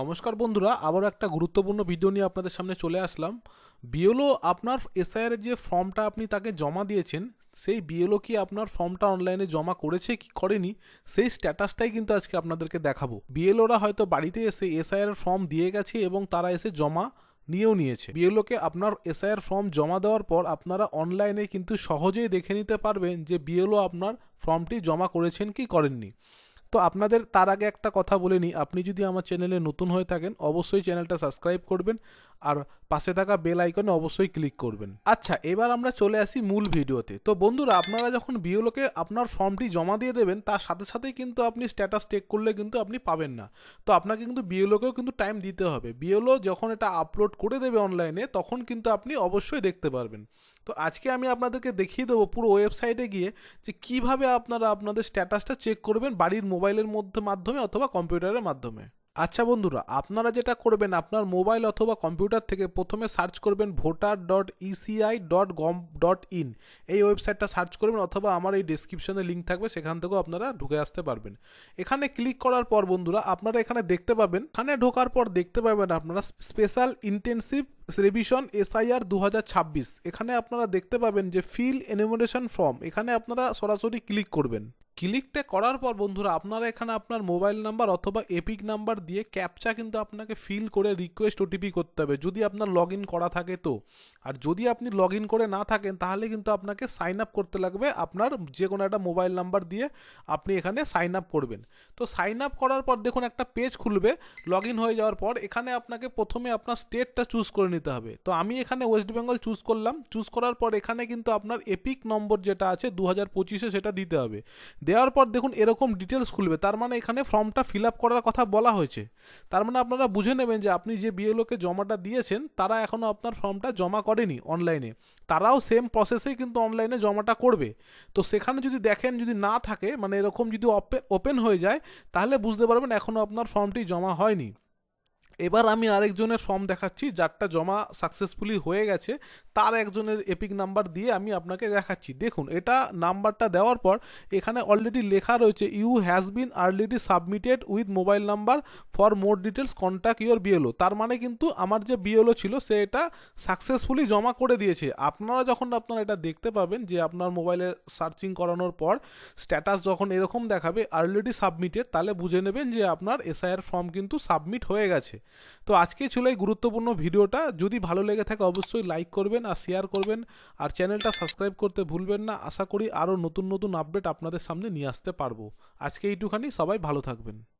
নমস্কার বন্ধুরা আবার একটা গুরুত্বপূর্ণ ভিডিও নিয়ে আপনাদের সামনে চলে আসলাম। বিএলও আপনার এসআইআর যে ফর্মটা আপনি তাকে জমা দিয়েছেন, সেই বিএলও কি আপনার ফর্মটা অনলাইনে জমা করেছে কি করেনি, সেই স্ট্যাটাসটাই কিন্তু আজকে আপনাদেরকে দেখাবো। বিএলওরা হয়তো বাড়িতে এসে এসআইআর ফর্ম দিয়ে গেছে এবং তারা এসে জমা নিয়েও নিয়েছে। বিএলওকে আপনার এসআইআর ফর্ম জমা দেওয়ার পর আপনারা অনলাইনে কিন্তু সহজেই দেখে নিতে পারবেন যে বিএলও আপনার ফর্মটি জমা করেছেন কি করেননি। তো আপনাদের তার আগে একটা কথা বলে নিই। আপনি যদি আমার চ্যানেলে নতুন হয়ে থাকেন, অবশ্যই চ্যানেলটা সাবস্ক্রাইব করবেন। আর পাশে থাকা বেল আইকনে অবশ্যই ক্লিক করবেন। আচ্ছা এবার আমরা চলে আসি মূল ভিডিওতে। তো বন্ধুরা, আপনারা যখন বিওলোকে আপনার ফর্মটি জমা দিয়ে দেবেন, তার সাথে সাথেই কিন্তু আপনি স্ট্যাটাস চেক করলে কিন্তু আপনি পাবেন না। তো আপনাকে কিন্তু বিওলোকেও কিন্তু টাইম দিতে হবে। বিওলো যখন এটা আপলোড করে দেবে অনলাইনে তখন কিন্তু আপনি অবশ্যই দেখতে পারবেন। তো আজকে আমি আপনাদেরকে দেখিয়ে দেবো পুরো ওয়েবসাইটে গিয়ে যে কীভাবে আপনারা আপনাদের স্ট্যাটাসটা চেক করবেন বাড়ির মোবাইলের মধ্যে, মাধ্যমে অথবা কম্পিউটারের মাধ্যমে। আচ্ছা বন্ধুরা, আপনারা যেটা করবেন, আপনার মোবাইল অথবা কম্পিউটার থেকে প্রথমে সার্চ করবেন voter dot ECI dot gov dot in এই ওয়েবসাইটটা সার্চ করবেন অথবা আমার এই ডিসক্রিপশনে লিঙ্ক থাকবে, সেখান থেকেও আপনারা ঢুকে আসতে পারবেন। এখানে ক্লিক করার পর বন্ধুরা, আপনারা এখানে দেখতে পাবেন, এখানে ঢোকার পর দেখতে পাবেন আপনারা স্পেশাল ইন্টেন্সিভ রিভিশন এসআইআর দু হাজার ছাব্বিশ। এখানে আপনারা দেখতে পাবেন যে ফিল এনিমোরেশন ফর্ম এখানে আপনারা সরাসরি ক্লিক করবেন। ক্লিকটা করার পর বন্ধুরা, আপনারা এখানে আপনার মোবাইল নাম্বার অথবা এপিক নাম্বার দিয়ে ক্যাপচা কিন্তু আপনাকে ফিল করে রিকোয়েস্ট ওটিপি করতে হবে, যদি আপনার লগ করা থাকে তো। আর যদি আপনি লগ করে না থাকেন, তাহলে কিন্তু আপনাকে সাইন আপ করতে লাগবে আপনার যে কোনো একটা মোবাইল নাম্বার দিয়ে আপনি এখানে সাইন আপ করবেন। তো সাইন আপ করার পর দেখুন একটা পেজ খুলবে লগ হয়ে যাওয়ার পর এখানে আপনাকে প্রথমে আপনার স্টেটটা চুজ করে নিতে হবে। তো আমি এখানে ওয়েস্ট বেঙ্গল চুজ করলাম, চুজ করার পর এখানে কিন্তু আপনার এপিক নম্বর যেটা আছে দু হাজার পঁচিশে সেটা দিতে হবে। দেওয়ার পর দেখুন এরকম ডিটেলস খুলবে। তার মানে এখানে ফর্মটা ফিল আপ করার কথা বলা হয়েছে। তার মানে আপনারা বুঝে নেবেন যে আপনি যে বিএলওকে জমাটা দিয়েছেন, তারা এখনও আপনার ফর্মটা জমা করেনি অনলাইনে তারাও সেম প্রসেসেই কিন্তু অনলাইনে জমাটা করবে। তো সেখানে যদি দেখেন যদি না থাকে মানে এরকম যদি ওপেন হয়ে যায়, তাহলে বুঝতে পারবেন এখনও আপনার ফর্মটি জমা হয়নি। এবার আমি আরেকজনের ফর্ম দেখাচ্ছি, যারটা জমা সাকসেসফুলি হয়ে গেছে, তার একজনের এপিক নাম্বার দিয়ে আমি আপনাকে দেখাচ্ছি। দেখুন, এটা নাম্বারটা দেওয়ার পর এখানে অলরেডি লেখা রয়েছে you has been already submitted with mobile number for more details contact your BLO তার মানে কিন্তু আমার যে বিএলও ছিল, সে এটা সাকসেসফুলি জমা করে দিয়েছে। আপনারা যখন আপনারা এটা দেখতে পাবেন যে আপনার মোবাইলে সার্চিং করানোর পর স্ট্যাটাস যখন এরকম দেখাবে আর্লিডি সাবমিটেড তাহলে বুঝে নেবেন যে আপনার এসআইআর ফর্ম কিন্তু সাবমিট হয়ে গেছে। তো আজকে ছিল এই গুরুত্বপূর্ণ ভিডিওটা। যদি ভালো লেগে থাকে অবশ্যই লাইক করবেন আর শেয়ার করবেন। আর চ্যানেলটা সাবস্ক্রাইব করতে ভুলবেন না। আশা করি আরও নতুন নতুন আপডেট আপনাদের সামনে নিয়ে আসতে পারব। আজকে এইটুখানি। সবাই ভালো থাকবেন।